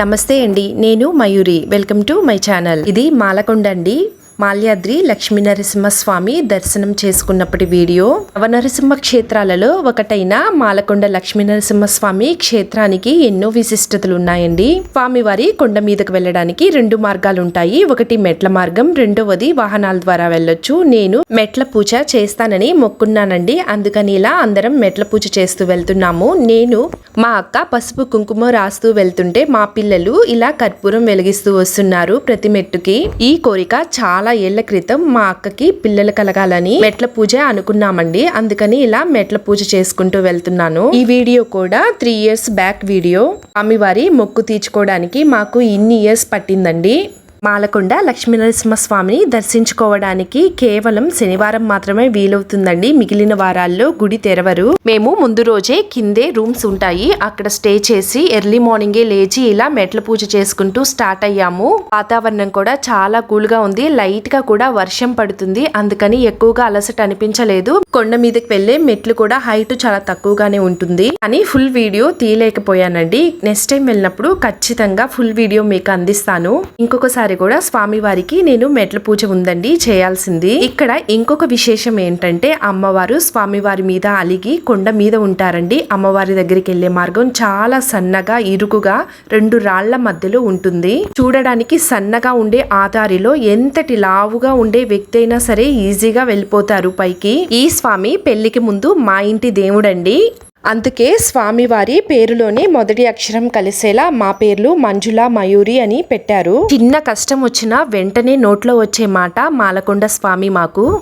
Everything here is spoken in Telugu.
నమస్తే అండి నేను Mayuri. Welcome to my channel. ఇది మాలకొండ అండి మాల్యాద్రి లక్ష్మీ నరసింహస్వామి దర్శనం చేసుకున్నప్పటి వీడియో. నవనరసింహ క్షేత్రాలలో ఒకటైన మాలకొండ లక్ష్మీ నరసింహస్వామి క్షేత్రానికి ఎన్నో విశిష్టతలు ఉన్నాయండి స్వామివారి కొండ మీదకు వెళ్ళడానికి రెండు మార్గాలు ఉంటాయి ఒకటి మెట్ల మార్గం రెండవది వాహనాల ద్వారా వెళ్ళొచ్చు. నేను మెట్ల పూజ చేస్తానని మొక్కున్నానండి. అందుకని ఇలా అందరం మెట్ల పూజ చేస్తూ వెళ్తున్నాము. నేను మా అక్క పసుపు కుంకుమ రాస్తూ వెళ్తుంటే మా పిల్లలు ఇలా కర్పూరం వెలిగిస్తూ వస్తున్నారు ప్రతి మెట్టుకి. ఈ కోరిక చాలా ఏళ్ళ క్రితం మా అక్కకి పిల్లలు కలగాలని మెట్ల పూజ అనుకున్నామండి. అందుకని ఇలా మెట్ల పూజ చేసుకుంటూ వెళ్తున్నాను. ఈ వీడియో కూడా త్రీ ఇయర్స్ బ్యాక్ వీడియో. స్వామివారి మొక్కు తీర్చుకోవడానికి మాకు ఇన్ని ఇయర్స్ పట్టిందండి. మాలకొండ లక్ష్మీనరసింహస్వామిని దర్శించుకోవడానికి కేవలం శనివారం మాత్రమే వీలవుతుందండి. మిగిలిన వారాల్లో గుడి తెరవరు. మేము ముందు రోజే కిందే రూమ్స్ ఉంటాయి. అక్కడ స్టే చేసి ఎర్లీ మార్నింగే లేచి ఇలా మెట్ల పూజ చేసుకుంటూ స్టార్ట్ అయ్యాము. వాతావరణం కూడా చాలా కూల్గా ఉంది. లైట్గా కూడా వర్షం పడుతుంది. అందుకని ఎక్కువగా అలసట అనిపించలేదు. కొండ మీదకి వెళ్ళే మెట్లు కూడా హైట్ చాలా తక్కువగానే ఉంటుంది. కానీ ఫుల్ వీడియో తీయలేకపోయానండి. నెక్స్ట్ టైం వెళ్ళినప్పుడు ఖచ్చితంగా ఫుల్ వీడియో మీకు అందిస్తాను. ఇంకొకసారి కూడా స్వామివారికి నేను మెట్ల పూజ ఉందండి చేయాల్సింది. ఇక్కడ ఇంకొక విశేషం ఏంటంటే అమ్మవారు స్వామివారి మీద అలిగి కొండ మీద ఉంటారండి. అమ్మవారి దగ్గరికి వెళ్ళే మార్గం చాలా సన్నగా ఇరుకుగా రెండు రాళ్ళ మధ్యలో ఉంటుంది. చూడడానికి సన్నగా ఉండే ఆ దారిలో ఎంతటి లావుగా ఉండే వ్యక్తి అయినా సరే ఈజీగా వెళ్ళిపోతారు పైకి. ఈ స్వామి పెళ్ళికి ముందు మా ఇంటి దేవుడండి. అందుకే స్వామివారి పేరులోనే మొదటి అక్షరం కలిసేలా మా పేర్లు మంజుల మయూరి అని పెట్టారు. చిన్న కష్టం వచ్చినా వెంటనే నోట్లో వచ్చే మాట మాలకొండ స్వామి మాకు.